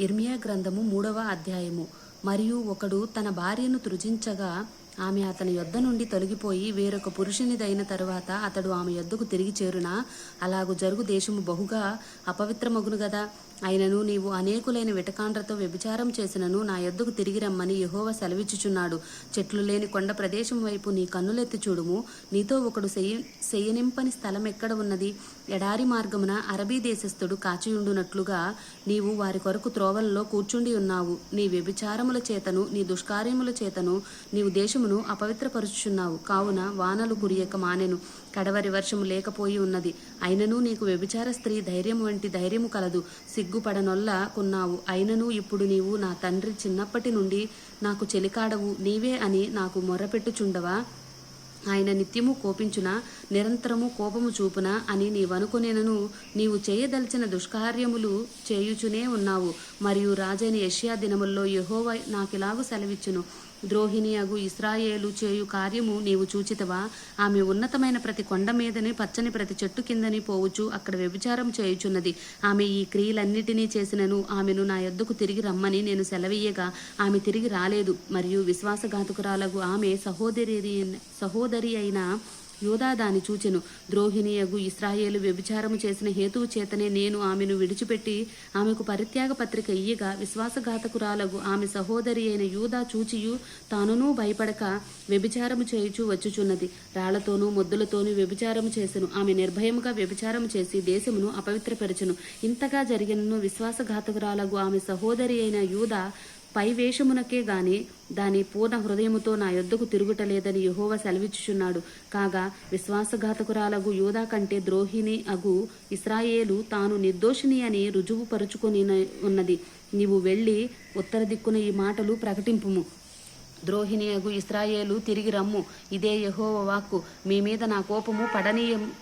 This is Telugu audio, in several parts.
ఇర్మియా గ్రంథము మూడవ అధ్యాయము. మరియు ఒకడు తన భార్యను తృజించగా ఆమె అతని యొద్ద నుండి తొలగిపోయి వేరొక పురుషునిదైన తరువాత అతడు ఆమె యొద్దకు తిరిగి చేరునా? అలాగు జరుగు దేశము బహుగా అపవిత్రమగును గదా అయినను నీవు అనేకులైన విటకాండ్రతో వ్యభిచారం చేసినను నా యొద్దకు తిరిగి రమ్మని యహోవ సెలవిచ్చుచున్నాడు. చెట్లు లేని కొండ ప్రదేశం వైపు నీ కన్నులెత్తి చూడుము. నీతో ఒకడు సెయ్య సెయ్యనింపని స్థలం ఎక్కడ ఉన్నది? ఎడారి మార్గమున అరబీ దేశస్థుడు కాచియుండునట్లుగా నీవు వారి కొరకు త్రోవలలో కూర్చుండి ఉన్నావు. నీ వ్యభిచారముల చేతను నీ దుష్కార్యముల చేతను నీవు దేశమును అపవిత్రపరుచుచున్నావు. కావున వానలు కురియక మానెను. కడవరి వర్షము లేకపోయి ఉన్నది. అయినను నీకు వ్యభిచార స్త్రీ ధైర్యం వంటి ధైర్యము కలదు. సిగ్గుపడనొల్ల కొన్నావు. అయినను ఇప్పుడు నీవు నా తండ్రి చిన్నప్పటి నుండి నాకు చెలికాడవు. నీవే అని నాకు మొర్రపెట్టుచుండవా ఆయన నిత్యము కోపించున నిరంతరము కోపము చూపున అని నీవనుకునేనను. నీవు చేయదలిచిన దుష్కార్యములు చేయుచునే ఉన్నావు. మరియు రాజైన యష్యా దినముల్లో యహోవ నాకిలాగు సెలవిచ్చును. ద్రోహిణి అగు ఇస్రాయేలు చేయు కార్యము నీవు చూచితవా? ఆమె ఉన్నతమైన ప్రతి కొండ మీదని పచ్చని ప్రతి చెట్టు కిందని పోవచ్చు అక్కడ వ్యభిచారం చేయుచున్నది. ఆమె ఈ క్రియలన్నిటినీ చేసినను ఆమెను నా యొద్దకు తిరిగి రమ్మని నేను సెలవీయగా ఆమె తిరిగి రాలేదు. మరియు విశ్వాసఘాతుకురాలకు ఆమె సహోదరి సహోదరి అయిన యూదా దాని చూచెను. ద్రోహిణియగు ఇస్రాయేలు వ్యభిచారము చేసిన హేతువు చేతనే నేను ఆమెను విడిచిపెట్టి ఆమెకు పరిత్యాగ పత్రిక ఇయ్యగా విశ్వాసఘాతకురాలగు ఆమె సహోదరి అయిన యూదా చూచియు తానునూ భయపడక వ్యభిచారము చేయుచు వచ్చుచున్నది. రాళ్ళతోనూ మొద్దులతోనూ వ్యభిచారము చేసెను. ఆమె నిర్భయముగా వ్యభిచారము చేసి దేశమును అపవిత్రపరచును. ఇంతగా జరిగినను విశ్వాసఘాతకురాలగు ఆమె సహోదరి అయిన యూదా పై వేషమునకే గాని దాని పూర్ణ హృదయముతో నా యొద్దకు తిరుగుటలేదని యహోవ సెలవిచ్చుచున్నాడు. కాగా విశ్వాసఘాతకురాలగు యూదా కంటే ద్రోహిణి అగు ఇస్రాయేలు తాను నిర్దోషిని అని రుజువు పరుచుకొని ఉన్నది. నీవు వెళ్ళి ఉత్తర దిక్కున ఈ మాటలు ప్రకటింపుము. ద్రోహిణి అగు ఇస్రాయేలు తిరిగి రమ్ము. ఇదే యహోవ వాక్కు. మీ మీద నా కోపము పడనీయం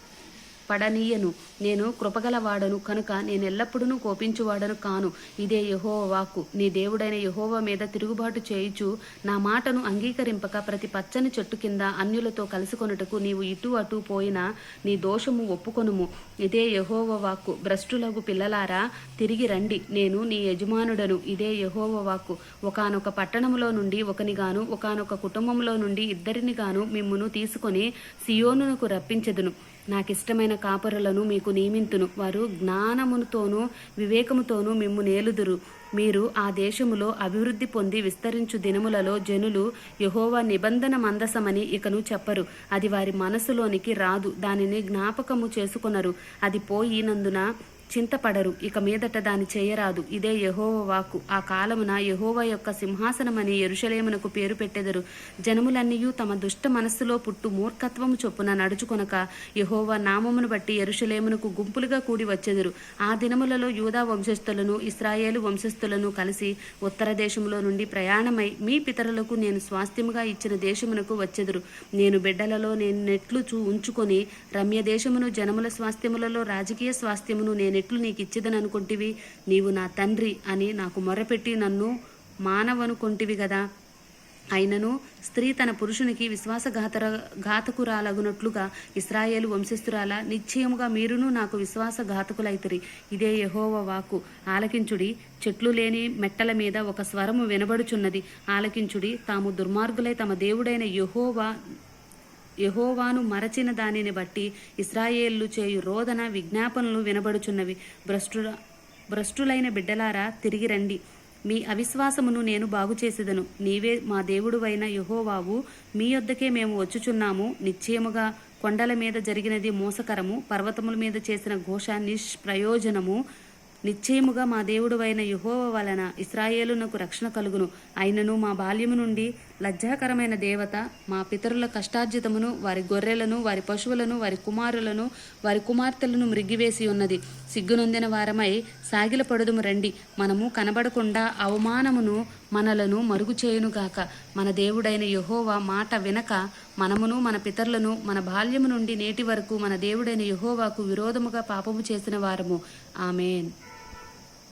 పడనీయను. నేను కృపగలవాడను. కనుక నేను ఎల్లప్పుడూ కోపించువాడను కాను. ఇదే యహోవ వాక్కు. నీ దేవుడైన యహోవ మీద తిరుగుబాటు చేయుచు నా మాటను అంగీకరింపక ప్రతి పచ్చని చెట్టు కింద అన్యులతో కలుసుకొనుటకు నీవు ఇటు అటు పోయినా నీ దోషము ఒప్పుకొనుము. ఇదే యహోవ వాక్కు. భ్రష్టులగు పిల్లలారా తిరిగి రండి. నేను నీ యజమానుడను. ఇదే యహోవ వాక్కు. ఒకనొక పట్టణములో నుండి ఒకనిగాను ఒకనొక కుటుంబంలో నుండి ఇద్దరిని గాను మిమ్మును తీసుకొని సియోనునకు రప్పించెదును. నాకు ఇష్టమైన కాపరులను మీకు నియమింతును. వారు జ్ఞానముతోనూ వివేకముతోనూ మిమ్ము నేలుదురు. మీరు ఆ దేశములో అభివృద్ధి పొంది విస్తరించు దినములలో జనులు యహోవా నిబంధన మందసమని ఇకను చెప్పరు. అది వారి మనసులోనికి రాదు. దానిని జ్ఞాపకము చేసుకొనరు. అది పోయినందున చింతపడరు. ఇక మీదట దాని చేయరాదు. ఇదే యహోవ వాక్కు. ఆ కాలమున యహోవ యొక్క సింహాసనమని ఎరుషలేమునకు పేరు పెట్టెదరు. జనములన్నీయూ తమ దుష్ట మనస్సులో పుట్టు మూర్ఖత్వము చొప్పున నడుచుకొనక యహోవ నామమును బట్టి ఎరుషలేమునకు గుంపులుగా కూడి వచ్చెదరు. ఆ దినములలో యూదా వంశస్థులను ఇస్రాయేలు వంశస్థులను కలిసి ఉత్తర దేశములో నుండి ప్రయాణమై మీ పితరులకు నేను స్వాస్థ్యముగా ఇచ్చిన దేశమునకు వచ్చెదరు. నేను బిడ్డలలో నేను నెట్లు చూ ఉంచుకొని రమ్య దేశమును జనముల స్వాస్థ్యములలో రాజకీయ స్వాస్థ్యమును నేను నెట్లు నీకు ఇచ్చేదని అనుకుంటివి. నీవు నా తండ్రి అని నాకు మొరపెట్టి నన్ను మానవనుకొంటివి కదా అయినను స్త్రీ తన పురుషునికి విశ్వాసఘాతర ఘాతకురాలగునట్లుగా ఇస్రాయేలు వంశస్థురాల నిశ్చయముగా మీరును నాకు విశ్వాసఘాతకులైతరి. ఇదే యహోవ వాక్కు. ఆలకించుడి చెట్లు లేని మెట్టల మీద ఒక స్వరము వినబడుచున్నది. ఆలకించుడి తాము దుర్మార్గులై తమ దేవుడైన యహోవా యహోవాను మరచిన దానిని బట్టి ఇస్రాయేళ్ళు చేయు రోదన విజ్ఞాపనలు వినబడుచున్నవి. భ్రష్టుల భ్రష్టులైన బిడ్డలారా తిరిగి రండి. మీ అవిశ్వాసమును నేను బాగు చేసేదను నీవే మా దేవుడువైన యహోవావు. మీ యొద్దకే మేము వచ్చుచున్నాము. నిశ్చయముగా కొండల మీద జరిగినది మోసకరము. పర్వతముల మీద చేసిన ఘోష నిష్ప్రయోజనము. నిశ్చయముగా మా దేవుడువైన యుహోవ వలన ఇస్రాయేలునకు రక్షణ కలుగును. అయినను మా బాల్యము నుండి లజ్జాకరమైన దేవత మా పితరుల కష్టార్జితమును వారి గొర్రెలను వారి పశువులను వారి కుమారులను వారి కుమార్తెలను మృగ్గివేసి ఉన్నది. సిగ్గునొందిన వారమై సాగిల పడుదుము రండి. మనము కనబడకుండా అవమానమును మనలను మరుగు చేయునుగాక మన దేవుడైన యహోవా మాట వినక మనమును మన పితరులను మన బాల్యము నుండి నేటి వరకు మన దేవుడైన యహోవాకు విరోధముగా పాపము చేసిన వారము. ఆమెన్.